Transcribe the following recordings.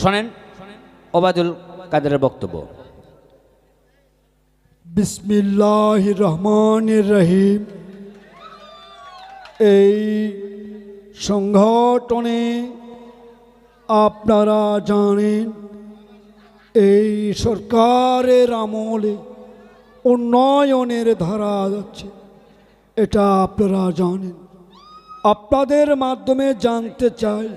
শোনেন ওবায়দুল কাদেরের বক্তব্য। বিসমিল্লাহ রহমান রহিম এই সংগঠনে আপনারা জানেন এই সরকারের আমলে উন্নয়নের ধারা যাচ্ছে এটা আপনারা জানেন। আপনাদের মাধ্যমে জানতে চাই।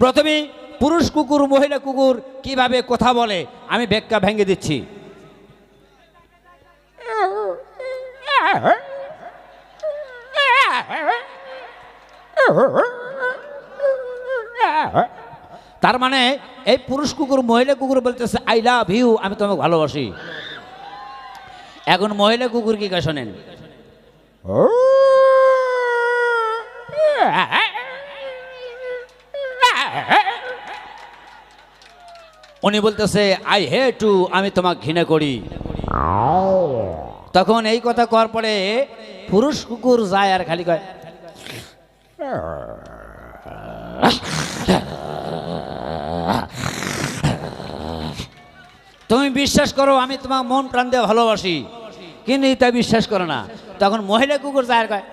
প্রথমে পুরুষ কুকুর, মহিলা কুকুর কীভাবে কথা বলে? আমি ব্যাখ্যা ভেঙে দিচ্ছি। তার মানে এই পুরুষ কুকুর, মহিলা কুকুর বলতেছে আই লাভ ইউ আমি তোমাকে ভালোবাসি। এখন মহিলা কুকুর কি কা শোনেন? উনি বলতেছে আই হে টু আমি তোমাকে ঘৃণা করি তখন এই কথা কর পরে পুরুষ কুকুর যায় আর খালি কয় তুমি বিশ্বাস করো আমি তোমার মন প্রাণ দিয়ে ভালোবাসি কিন্তু তা বিশ্বাস করো না তখন মহিলা কুকুর যায় আর কয়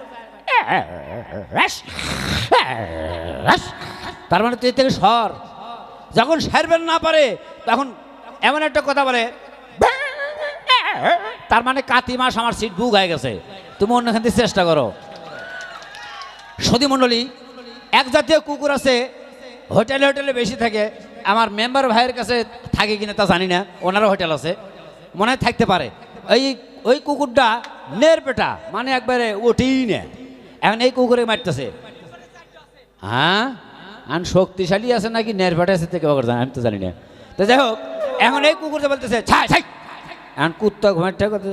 তার মানে তুই থেকে সর যখন সারবেন না পারে, তখন এমন একটা কথা বলে, তার মানে কাতি মাস আমার সিট বুক হয়ে গেছে। তুমি অন্যখান থেকে চেষ্টা করো। সতী মণ্ডলী, এক জাতীয় কুকুর আছে, হোটেলে হোটেলে বেশি থাকে, আমার মেম্বার ভাইয়ের কাছে থাকে কিনা তা জানি না, ওনারও হোটেল আছে, মনে হয় থাকতে পারে। ওই ওই কুকুরটা নের পেটা মানে একবারে ওঠেই না। এখন এই কুকুরে মারতেছে। হ্যাঁ? আন শক্তিশালী আছে নাকি নের পেটা আছে থেকে খবর আমি তো জানি না। তো যাই হোক, এখন এই কুকুরটা বলতেছে এখন কুত্তা ঘুমাইটা করতে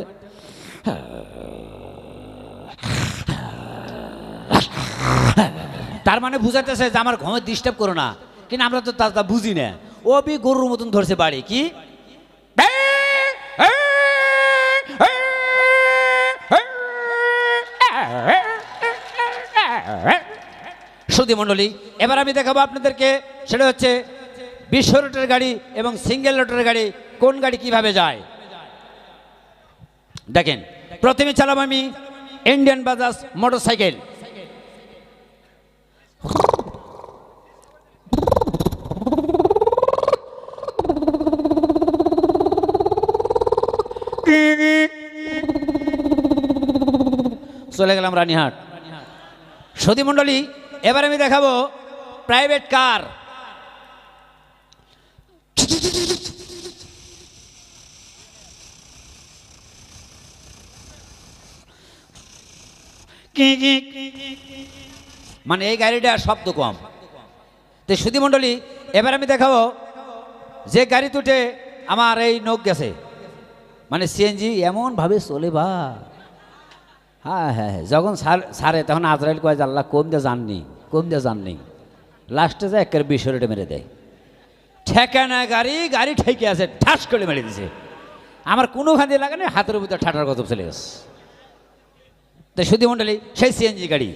তার মানে বুঝাতেছে যে আমার ঘুমে ডিস্টার্ব করো না। কিন্তু আমরা তা তা বুঝি না। ও বি গরুর মতন ধরছে বাড়ি, কি? সুদী মণ্ডলী, এবার আমি দেখাবো আপনাদেরকে সেটা হচ্ছে বিশ্ব রোটের গাড়ি এবং সিঙ্গেল রোটের গাড়ি, কোন গাড়ি কীভাবে যায়? দেখেন, প্রথমে চালাবো আমি ইন্ডিয়ান বাজাজ মোটর সাইকেল চলে গেলাম রানীহাট। সতী মণ্ডলী এবার আমি দেখাবো প্রাইভেট কার মানে এই গাড়িটা শব্দ কম। তো সুধী মণ্ডলী, এবার আমি দেখাবো যে গাড়ি তুটে আমার এই নখ গেছে। মানে সিএনজি এমনভাবে চলে বা হ্যাঁ হ্যাঁ হ্যাঁ যখন সার তখন আজরাইল কয়, আল্লাহ কম দিয়ে জাননি? কম দিয়ে যান নেই? লাস্টে যায় একের বিশ রেটে মেরে দেয়। ঠেকানা গাড়ি গাড়ি ঠেকে আছে, ঠাস করে মেরে দিছে। আমার কোনো খান্দি লাগে না, হাতের ভিতরে ঠাটার কত চলে গেছে। তো সুধী মণ্ডলী সেই সিএনজি গাড়ি।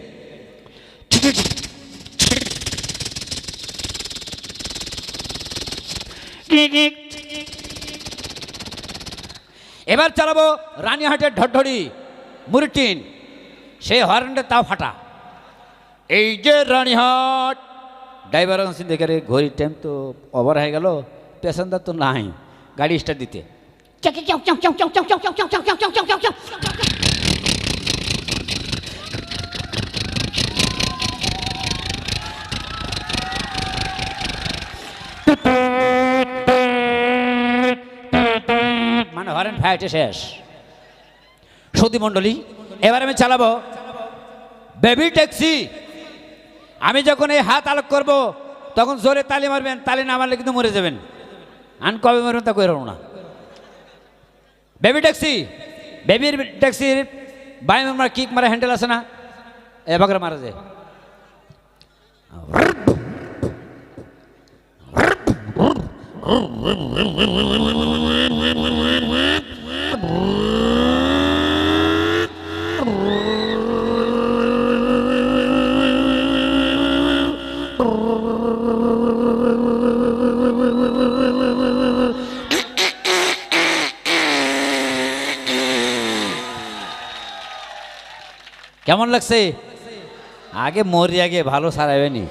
এবার চালাবো রানীহাটের ঢড়ঢড়ি, মুরিটিন। সেই হর্নটা তাও ফাটা। এই যে রানীহাট ড্রাইভার আছেন দেখে ঘড়ির টাইম তো ওভার হয়ে গেল প্যাসেঞ্জার তো নাই গাড়ি স্টার্ট দিতে মানে হরেন ফাইটে শেষ সতী মণ্ডলী এবার আমি চালাবো বেবি ট্যাক্সি আমি যখন এই হাত আলোক করব তখন জোরে তালি মারবেন তালি না মারলে কিন্তু মরে যাবেন। আন কবে মারবেন তা কইরো না। বেবি ট্যাক্সি বেবির ট্যাক্সির বাই মারা কিক মারা হ্যান্ডেল আছে না? এবারে মারা যায়। কেমন লাগছে? আগে মরি আগে ভালো সারাবেনি